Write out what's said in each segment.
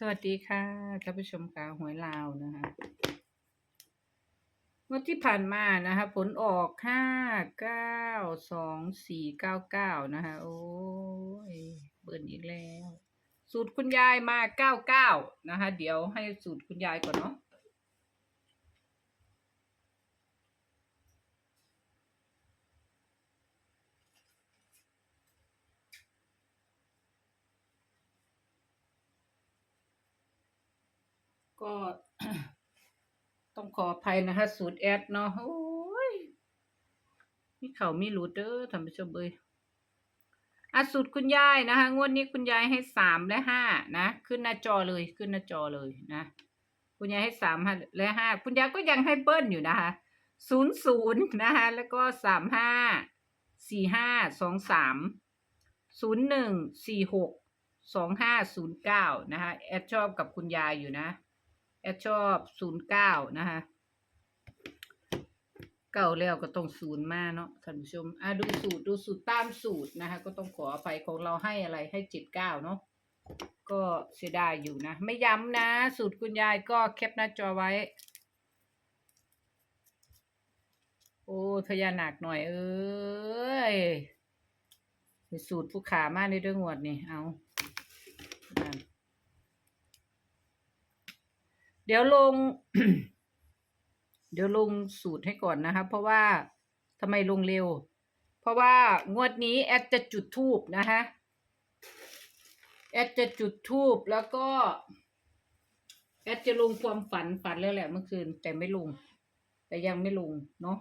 สวัสดีค่ะท่านผู้ชมกาหวยลาวนะคะงวดที่ผ่านมานะคะ ผลออกห้าเก้าสองสี่เก้าเก้านะคะ โอ้ยเบิ่นอีกแล้ว สูตรคุณยายมาเก้าเก้านะคะ เดี๋ยวให้สูตรคุณยายก่อนเนาะก็ ต้ องขออภัยนะคะสูตรแอดเนาะโอ้ยมีเขามีรูดเดอท่านผู้ชมเอ้ยอะสูตรคุณยายนะคะ งวดนี้คุณยายให้สามและห้านะ ขึ้นหน้าจอเลยขึ้นหน้าจอเลยนะ คุณยายให้สามและห้าคุณยายก็ยังให้เบิ้ลอยู่นะคะศูนย์ศูนย์นะคะ แล้วก็สามห้าสี่ห้าสองสามศูนย์หนึ่งสี่หกสองห้าศูนย์เก้านะคะแอดชอบกับคุณยายอยู่นะ แอดชอบศูนย์เก้านะคะเก่าแล้วก็ต้องศูนย์มาเนาะท่านผู้ชมอะดูสูตรดูสูตรตามสูตรนะคะ ก็ต้องขออภัยของเราให้อะไรให้เจ็ดเก้าเนาะก็เสียดายอยู่นะ ไม่ย้ำนะ สูตรคุณยายก็แคปหน้าจอไว้ โอ้พญานาคหน่อยเอ้ยสูตรผู้ขามาในเรื่องงวดนี่เอานั่น เดี๋ยวลง เดี๋ยวลงสูตรให้ก่อนนะคะ เพราะว่าทำไมลงเร็ว เพราะว่างวดนี้แอดจะจุดทูบนะคะแอดจะจุดทูบแล้วก็แอดจะลงความฝันฝันแล้วแหละเมื่อคืน แต่ไม่ลง แต่ยังไม่ลงเนาะ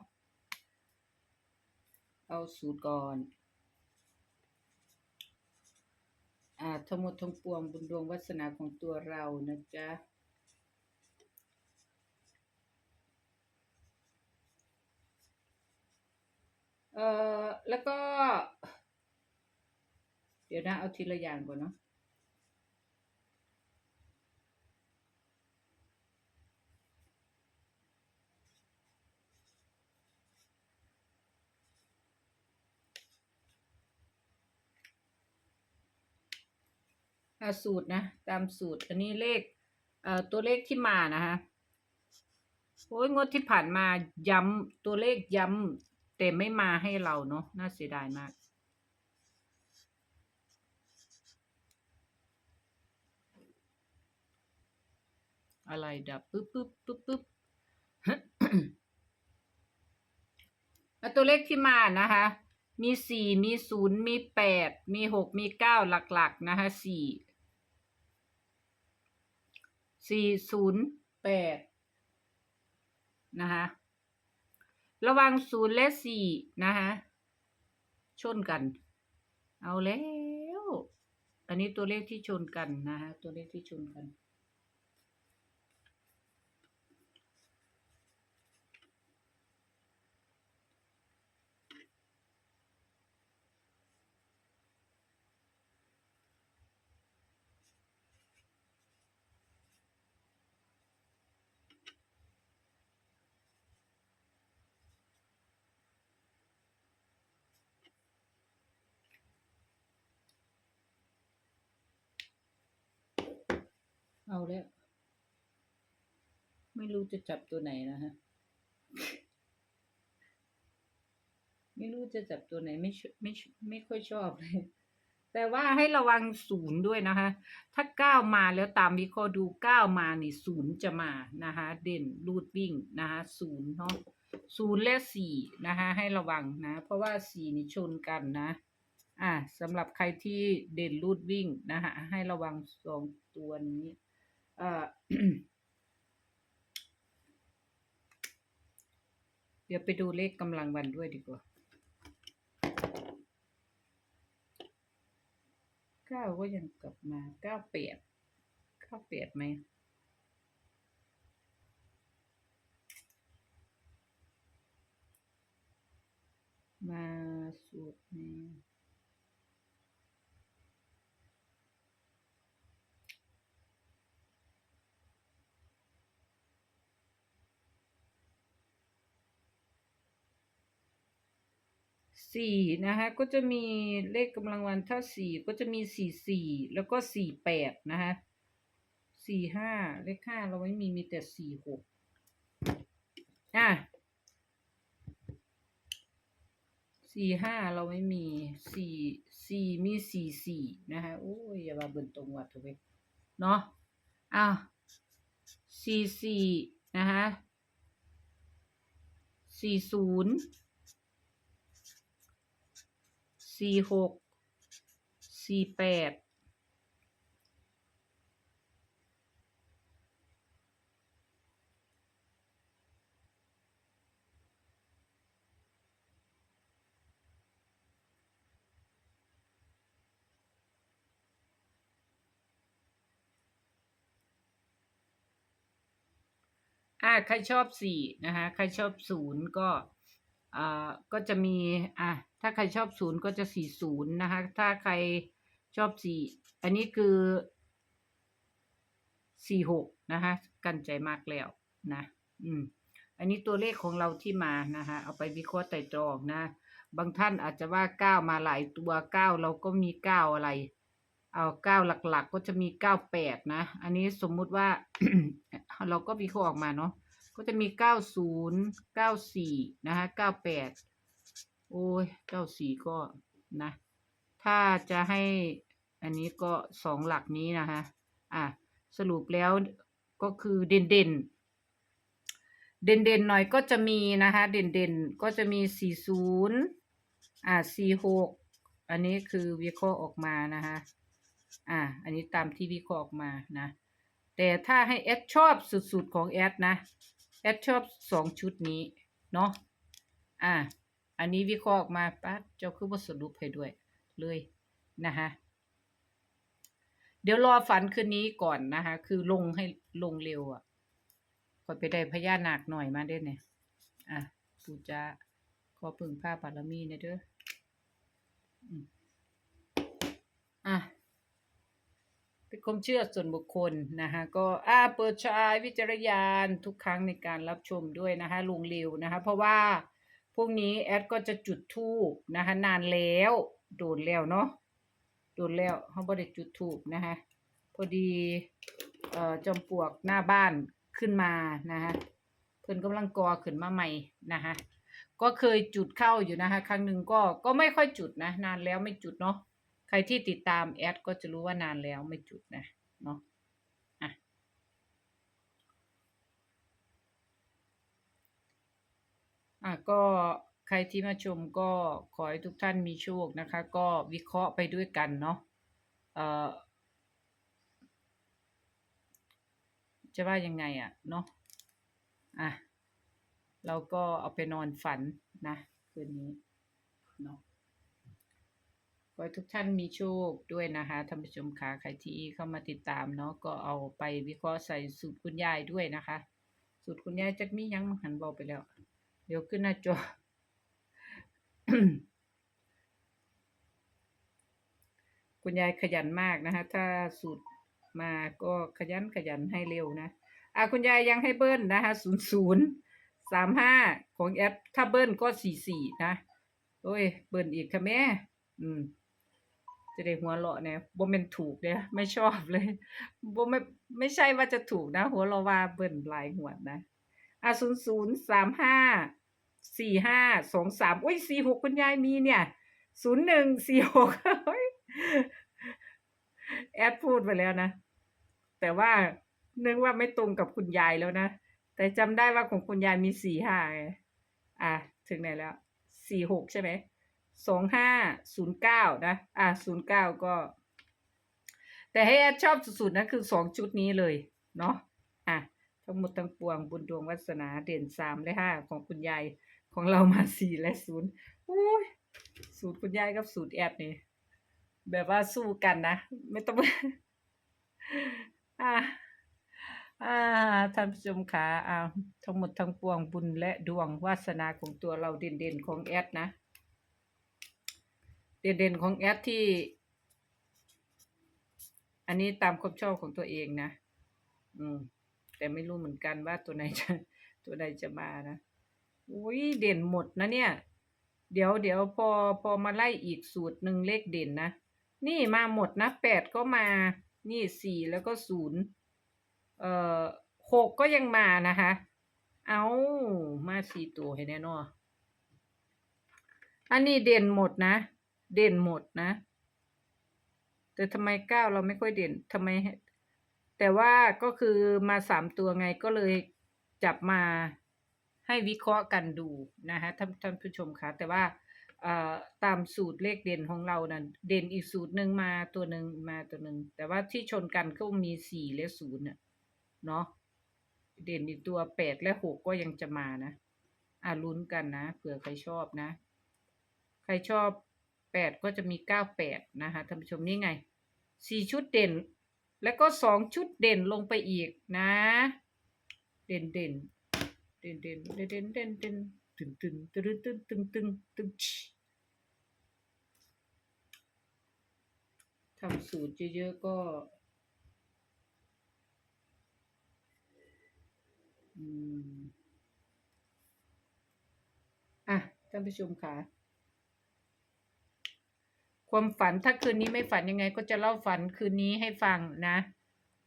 เอาสูตรก่อน อ่าทั้งหมดทั้งปวงบุญดวงวาสนาของตัวเรานะจ๊ะ เอ่อแล้วก็ เดี๋ยวนะเอาทีละอย่างก่อนเนาะอะสูตรนะ ตามสูตร อันนี้เลขเอ่อตัวเลขที่มานะคะโอ้ยงวดที่ผ่านมาย้ำตัวเลขย้ำ แต่ไม่มาให้เราเนาะน่าเสียดายมาก อะไรดับปึ๊บปึ๊บปึ๊บปึ๊บตัวเลขที่มานะคะ มีสี่มีศูนย์มีแปดมีหกมีเก้าหลักๆนะคะสี่สี่ศูนย์แปดนะคะ ระวังศูนย์และสี่นะคะชนกัน เอาแล้ว อันนี้ตัวเลขที่ชนกันนะคะตัวเลขที่ชนกัน เอาแล้ว ไม่รู้จะจับตัวไหนนะฮะ ไม่รู้จะจับตัวไหน ไม่ชไม่ไม่ค่อยชอบเลย แต่ว่าให้ระวังศูนย์ด้วยนะคะ ถ้าเก้ามาแล้วตามวิเคราะห์ดูเก้ามานี่ศูนย์จะมานะคะ เด่นรูดวิ่งนะคะศูนย์เนาะศูนย์และสี่นะคะให้ระวังนะ เพราะว่าสี่นี่ชนกันนะ อ่าสำหรับใครที่เด่นรูดวิ่งนะคะให้ระวังสองตัวนี้ เออเดี๋ยวไปดูเลขกำลังวันด้วยดีกว่าเก้าก็ยังกลับมาเก้าแปดเก้าแปดไหมมาสูตรนี้ สี่นะคะก็จะมีเลขกำลังวันถ้าสี่ก็จะมีสี่สี่แล้วก็สี่แปดนะคะสี่ห้าเลขห้าเราไม่มีมีแต่สี่หกอะสี่ห้าเราไม่มีสี่สี่มีสี่สี่นะคะโอ้ยอย่ามาเบิ่นตรงวัดเถอะเว้ยเนาะอ้าวสี่สี่นะคะสี่ศูนย์ สี่หกสี่แปดอ่าใครชอบสี่นะคะ ใครชอบศูนย์ก็ อ่าก็จะมีอะถ้าใครชอบศูนย์ก็จะสี่ศูนย์นะคะถ้าใครชอบสี่อันนี้คือสี่หกนะคะกันใจมากแล้วนะอืมอันนี้ตัวเลขของเราที่มานะคะเอาไปวิเคราะห์ไต่ตรองนะ บางท่านอาจจะว่าเก้ามาหลายตัวเก้าเราก็มีเก้าอะไร เอาเก้าหลักๆ ก็จะมีเก้าแปดนะ อันนี้สมมุติว่าเราก็วิเคราะห์ออกมาเนาะ ก็จะมีเก้าศูนย์เก้าสี่นะคะเก้าแปดโอ้ยเก้าสี่ก็นะ ถ้าจะให้อันนี้ก็สองหลักนี้นะคะอะสรุปแล้วก็คือเด่นเด่นเด่นเด่นหน่อยก็จะมีนะคะ เด่นเด่นก็จะมีสี่ศูนย์อะสี่หกอันนี้คือวิเคราะห์ออกมานะคะอะอันนี้ตามที่วิเคราะห์ออกมานะ แต่ถ้าให้แอดชอบสุดๆของแอดนะ แอดชอบสองชุดนี้ เนาะอ่า อันนี้วิเคราะห์ออกมาปั๊บเจ้าคือว่าสรุปให้ด้วย เลยนะคะเดี๋ยวรอฝันคืนนี้ก่อนนะคะ คือลงให้ลงเร็วอะคอไปได้พญานาคหน่อยมาเด้เนี่ยอะปูจะขอพึ่งผ้าบารมีนะเด้ออืมะ เป็นความเชื่อส่วนบุคคลนะคะก็อ่าเปิดใช้วิจารณญาณทุกครั้งในการรับชมด้วยนะคะลุงเร็วนะคะเพราะว่าพวกนี้แอดก็จะจุดทูบนะคะนานแล้วโดนแล้วเนาะโดนแล้วเขาบ่ได้จุดทูบนะคะพอดีเอ่อจอมปลวกหน้าบ้านขึ้นมานะคะเพิ่นกำลังกอขึ้นมาใหม่นะคะก็เคยจุดเข้าอยู่นะคะ ครั้งหนึ่งก็ก็ไม่ค่อยจุดนะ นานแล้วไม่จุดเนาะ ใครที่ติดตามแอดก็จะรู้ว่านานแล้วไม่จุดนะเนาะอะอะก็ใครที่มาชมก็ขอให้ทุกท่านมีโชคนะคะ ก็วิเคราะห์ไปด้วยกันเนาะเอ่อจะว่ายังไงอะเนาะอะเราก็เอาไปนอนฝันนะคืนนี้เนาะ ขอให้ทุกท่านมีโชคด้วยนะคะท่านผู้ชมค่ะใครที่เข้ามาติดตามเนาะก็เอาไปวิเคราะห์ใส่สูตรคุณยายด้วยนะคะ สูตรคุณยายจักมียังหันบอกไปแล้ว เดี๋ยวขึ้นหน้าจอคุณยายขยันมากนะคะ ถ้าสูตรมาก็ขยันขยันให้เร็วนะอะคุณยายยังให้เบิ้ลนะคะศูนย์ศูนย์สามห้าของแอปถ้าเบิ้ลก็สี่สี่นะ โอ้ย เบิ้ลอีกค่ะแม่อืม จะได้หัวเราะเนี่ยบ่แม่นถูกเด้ไม่ชอบเลยบ่ไม่ไม่ใช่ว่าจะถูกนะ หัวเราะว่าเบิ่นหลายหัวนะอะศูนย์ศูนย์สามห้าสี่ห้าสองสามอุ้ยสี่หกคุณยายมีเนี่ยศูนย์หนึ่งสี่หกแอดพูดไปแล้วนะ แต่ว่านึกว่าไม่ตรงกับคุณยายแล้วนะ แต่จำได้ว่าของคุณยายมีสี่ห้าไงอะ ถึงไหนแล้วสี่หกใช่ไหม สองห้าศูนย์เก้านะ อะศูนย์เก้าก็ แต่ให้แอดชอบสุดๆนะคือสองชุดนี้เลยเนาะอะทั้งหมดทั้งปวงบุญดวงวาสนาเด่นสามและห้าของคุณยายของเรามาสี่และศูนย์อุ้ยสูตรคุณยายกับสูตรแอดนี่แบบว่าสู้กันนะ ไม่ต้องอ่าอ่าท่านผู้ชมขาอ่าทั้งหมดทั้งปวงบุญและดวงวาสนาของตัวเราเด่นๆของแอดนะ เด่นๆของแอดที่ อันนี้ตามความชอบของตัวเองนะ อืม แต่ไม่รู้เหมือนกันว่าตัวไหนจะตัวใดจะมานะอุ้ยเด่นหมดนะเนี่ย เดี๋ยวเดี๋ยวพอพอมาไล่อีกสูตรหนึ่งเลขเด่นนะ นี่มาหมดนะแปดก็มา นี่สี่แล้วก็ศูนย์เอ่อหกก็ยังมานะคะ เอามาสี่ตัวให้แน่นอนอันนี้เด่นหมดนะ เด่นหมดนะ แต่ทำไมเก้าเราไม่ค่อยเด่นทำไม แต่ว่าก็คือมาสามตัวไงก็เลยจับมาให้วิเคราะห์กันดูนะคะท่านท่านผู้ชมคะแต่ว่าตามสูตรเลขเด่นของเรานะ่ะเด่นอีกสูตรหนึ่งมาตัวหนึ่งมาตัวหนึ่งแต่ว่าที่ชนกันก็มีสี่และศูนย์เนาะเด่นอีกตัวแปดและหกก็ยังจะมานะอ่าลุ้นกันนะเผื่อใครชอบนะ ใครชอบ แปดก็จะมีเก้าแปดนะคะท่านผู้ชมนี่ไงสี่ชุดเด่น แล้วก็สองชุดเด่นลงไปอีกนะ เด่นเด่นเด่นเด่นเด่นเด่นเด่นเด่นตึงตึงตึงตึงตึงตึงตึงทำสูตรเยอะๆก็อะท่านผู้ชมค่ะ ความฝันถ้าคืนนี้ไม่ฝันยังไง ก็จะเล่าฝันคืนนี้ให้ฟังนะ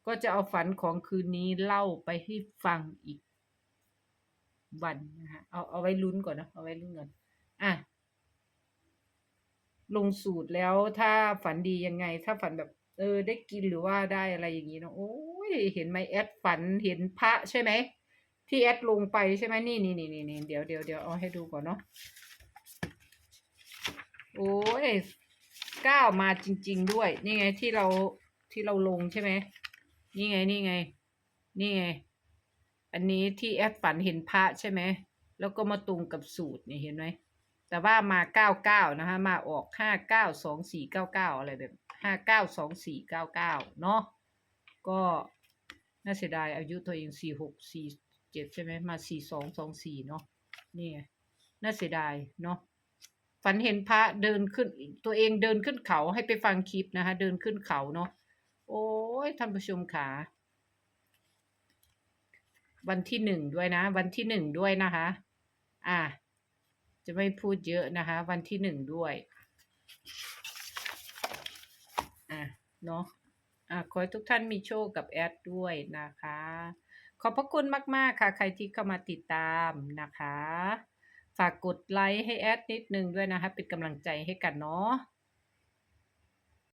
ก็จะเอาฝันของคืนนี้เล่าไปให้ฟังอีก วันนะฮะเอาเอาไว้ลุ้นก่อนนะเอาไว้ลุ้นก่อนอะลงสูตรแล้วถ้าฝันดียังไง ถ้าฝันแบบ เออ ได้กินหรือว่าได้อะไรอย่างนี้เนอะโอ้ยเห็นไหมแอดฝันเห็นพระใช่ไหมที่แอดลงไปใช่ไหมนี่นี่นี่นี่นี่เดี๋ยวเดี๋ยวเดี๋ยวเอาให้ดูก่อนเนาะโอ้ย เก้ามาจริง ๆ ด้วย นี่ไงที่เราที่เราลงใช่ไหมนี่ไงนี่ไง นี่ไง อันนี้ที่แอดฝันเห็นพระใช่ไหมแล้วก็มาตรงกับสูตรนี่เห็นไหมแต่ว่ามาเก้าเก้านะคะมาออกห้าเก้าสองสี่เก้าเก้าอะไรแบบห้าเก้าสองสี่เก้าเก้าเนาะก็น่าเสียดายอายุตัวเองสี่หกสี่เจ็ดใช่ไหมมาสี่สองสองสี่เนาะนี่ไงน่าเสียดายเนาะ ฝันเห็นพระเดินขึ้น ตัวเองเดินขึ้นเขาให้ไปฟังคลิปนะคะ เดินขึ้นเขาเนาะโอ้ยท่านผู้ชมขาวันที่หนึ่งด้วยนะ วันที่หนึ่งด้วยนะคะ อะจะไม่พูดเยอะนะคะ วันที่หนึ่งด้วยอะเนาะอะขอให้ทุกท่านมีโชคกับแอดด้วยนะคะ ขอบพระคุณมาก ๆ ค่ะ ใครที่เข้ามาติดตามนะคะ ฝากกดไลค์ให้แอดนิดนึงด้วยนะคะ เป็นกำลังใจให้กันเนาะ